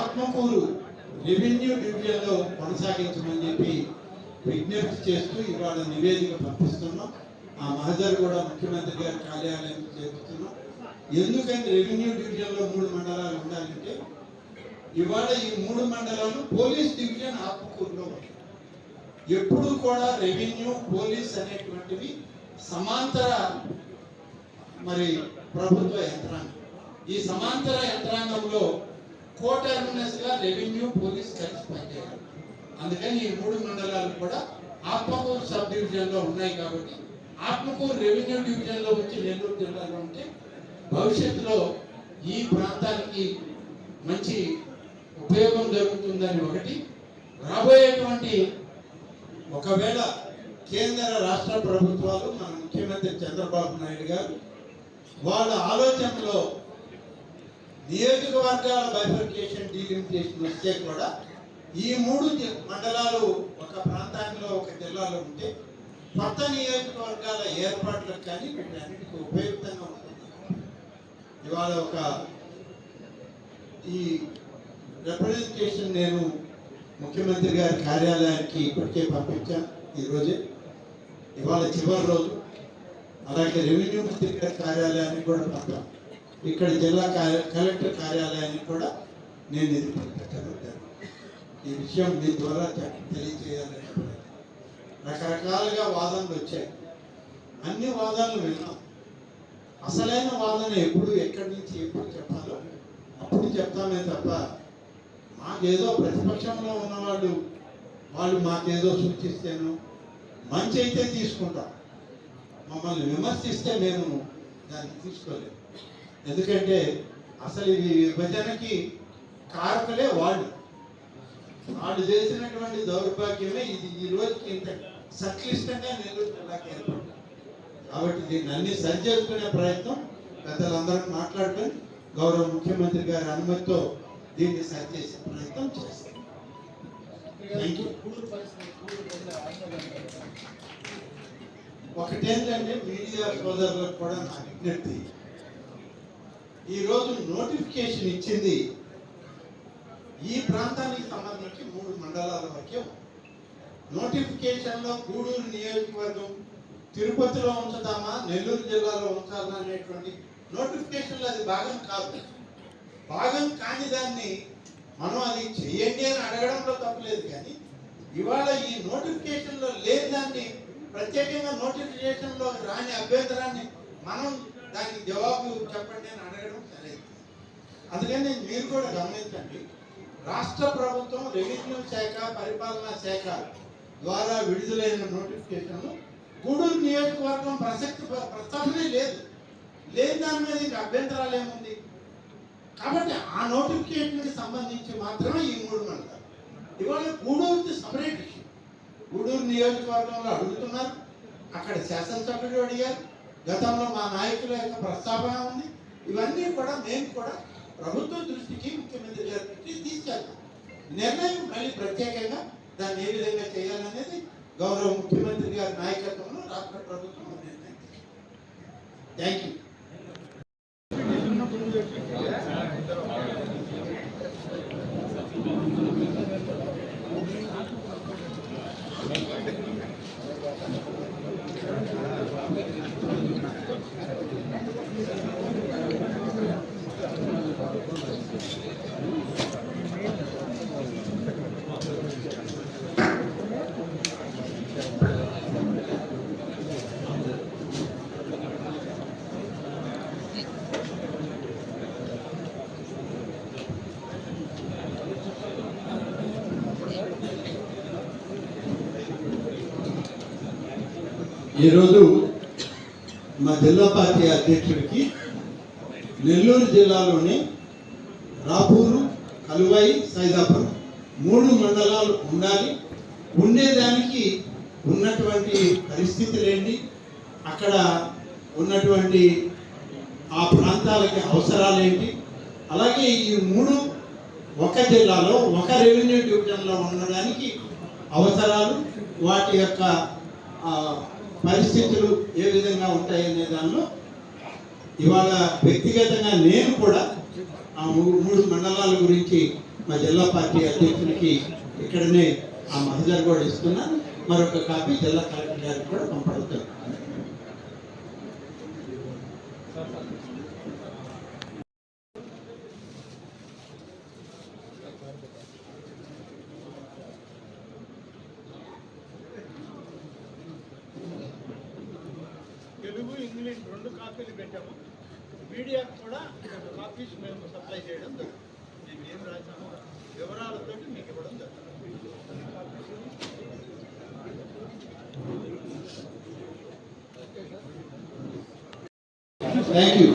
Atmakur revenue డివిజన్లో కొనసాగించమని చెప్పి విజ్ఞప్తి చేస్తూ ఇవాళ నివేదిక పంపిస్తున్నాం. ఆ మహజర్ కూడా ముఖ్యమంత్రి గారి కార్యాలయం చేస్తున్నాం ఎందుకని రెవెన్యూ డివిజన్లో మూడు మండలాలు ఉండాలంటే ఇవాళ ఈ మూడు మండలాలు పోలీస్ డివిజన్ ఆత్మకూరులో ఉన్నాయి ఎప్పుడు కూడా రెవెన్యూ పోలీస్ అనేటువంటివి సమాంతర మరి ప్రభుత్వ యంత్రాంగం. ఈ సమాంతర యంత్రాంగంలో కోటర్మినస్గా రెవెన్యూ పోలీస్ కలిసి పనిచేయాలి. అందుకని ఈ మూడు మండలాలు కూడా ఆత్మకూరు సబ్ డివిజన్లో ఉన్నాయి కాబట్టి ఆత్మకూరు రెవెన్యూ డివిజన్లో వచ్చి నెల్లూరు జిల్లాలో ఉంటే భవిష్యత్తులో ఈ ప్రాంతానికి మంచి ఉపయోగం జరుగుతుందని ఒకటి. రాబోయేటువంటి ఒకవేళ కేంద్ర రాష్ట్ర ప్రభుత్వాలు మన ముఖ్యమంత్రి చంద్రబాబు నాయుడు గారు వాళ్ళ ఆలోచనలో నియోజకవర్గాల బైఫర్కేషన్ డీలిమిటేషన్ వస్తే కూడా ఈ మూడు మండలాలు ఒక ప్రాంతానికి ఒక జిల్లాలో ఉంటే కొత్త నియోజకవర్గాల ఏర్పాట్లకు కానీ వీటన్నిటికీ ఉపయుక్తంగా ఉంటుంది. ఇవాళ ఒక ఈ రిప్రజెంటేషన్ నేను ముఖ్యమంత్రి గారి కార్యాలయానికి ఇప్పటికే పంపించాను ఈరోజే. ఇవాళ చివరి రోజు. అలాగే రెవెన్యూ మంత్రి గారి కార్యాలయానికి కూడా పంపాను. ఇక్కడ జిల్లా కార్య- కలెక్టర్ కార్యాలయాన్ని కూడా నేను ఇది పెట్టగలుగుతాను ఈ విషయం మీ ద్వారా తెలియజేయాలని రకరకాలుగా వాదనలు వచ్చాయి. అన్ని వాదనలు విన్నాం. అసలైన వాదన ఎప్పుడు ఎక్కడి నుంచి ఎప్పుడు చెప్పాలో అప్పుడు చెప్తామే తప్ప మాకేదో ప్రతిపక్షంలో ఉన్నవాళ్ళు వాళ్ళు మాకేదో సూచిస్తేను మంచి అయితే తీసుకుంటాం. మమ్మల్ని విమర్శిస్తే మేము దాన్ని తీసుకోలేము. ఎందుకంటే అసలు ఇది విభజనకి కారకులే వాళ్ళు. వాళ్ళు చేసినటువంటి దౌర్భాగ్యమే ఇది. ఈ రోజుకి ఇంత సంక్లిష్టంగా నెల్లూరు జిల్లాకి ఏర్పడింది కాబట్టి దీన్ని అన్ని సరిచేసుకునే ప్రయత్నం పెద్దలందరూ మాట్లాడుకొని గౌరవ ముఖ్యమంత్రి గారి అనుమతితో దీన్ని సరిచేసే ప్రయత్నం చేస్తాం. ఒకటేంటంటే మీడియా సోదరులకు కూడా నా విజ్ఞప్తి. ఈరోజు నోటిఫికేషన్ ఇచ్చింది. ఈ ప్రాంతానికి సంబంధించి మూడు మండలాల వరకే నోటిఫికేషన్లో గూడూరు నియోజకవర్గం తిరుపతిలో ఉంచుతామా నెల్లూరు జిల్లాలో ఉంచాలా అనేటువంటి నోటిఫికేషన్లో అది భాగం కాదు. భాగం కాని దాన్ని మనం అది చేయండి అని అడగడంలో తప్పలేదు కానీ ఇవాళ ఈ నోటిఫికేషన్లో లేని దాన్ని ప్రత్యేకంగా నోటిఫికేషన్లో రాని అభ్యంతరాన్ని మనం దానికి జవాబు చెప్పండి అని అడగడం సరైనది. అందుకని మీరు కూడా గమనించండి రాష్ట్ర ప్రభుత్వం రెవెన్యూ శాఖ పరిపాలనా శాఖ ద్వారా విడుదలైన నోటిఫికేషన్ గూడూరు నియోజకవర్గం ప్రసక్తి ప్రస్తావనే లేదు. లేని దాని మీద ఇంకా అభ్యంతరాలు ఏముంది? కాబట్టి ఆ నోటిఫికేషన్కి సంబంధించి మాత్రమే ఈ మూడు మండలాలు. ఇవాళ గూడూరుది సపరేట్ ఇష్యూ. గూడూరు నియోజకవర్గంలో అడుగుతున్నారు అక్కడ శాసనసభ్యుడు అడిగారు గతంలో మా నాయకుల యొక్క ప్రస్తావన ఉంది. ఇవన్నీ కూడా మేము కూడా ప్రభుత్వ దృష్టికి ముఖ్యమంత్రి గారి దృష్టికి తీసుకెళ్తాం. నిర్ణయం మళ్ళీ ప్రత్యేకంగా దాన్ని ఏ విధంగా చేయాలనేది గౌరవ ముఖ్యమంత్రి గారి నాయకత్వంలో రాష్ట్ర ప్రభుత్వం నిర్ణయం థ్యాంక్ యూ ఈరోజు మా జిల్లా పార్టీ అధ్యక్షుడికి నెల్లూరు జిల్లాలోని రాపూరు కలువాయి సైదాపురం మూడు మండలాలు ఉండాలి. ఉండేదానికి ఉన్నటువంటి పరిస్థితులు ఏంటి అక్కడ ఉన్నటువంటి ఆ ప్రాంతాలకి అవసరాలు ఏంటి? అలాగే ఈ మూడు ఒక జిల్లాలో ఒక రెవెన్యూ డివిజన్లో ఉండడానికి అవసరాలు వాటి యొక్క పరిస్థితులు ఏ విధంగా ఉంటాయనే దానిలో ఇవాళ వ్యక్తిగతంగా నేను కూడా ఆ మూడు మూడు మండలాల గురించి మా జిల్లా పార్టీ అధ్యక్షునికి ఇక్కడనే ఆ మహజర్ కూడా ఇస్తున్నాను. మరొక కాపీ జిల్లా కలెక్టర్ గారికి కూడా పంపడుతాను తెలుగు రెండు కాపీలు పెట్టాము. మీడియాకు కూడా రెండు కాపీస్ మేము సప్లై చేయడం జరుగుతుంది. మేము ఏం రాసామో వివరాలతో మీకు ఇవ్వడం జరుగుతుంది. Thank you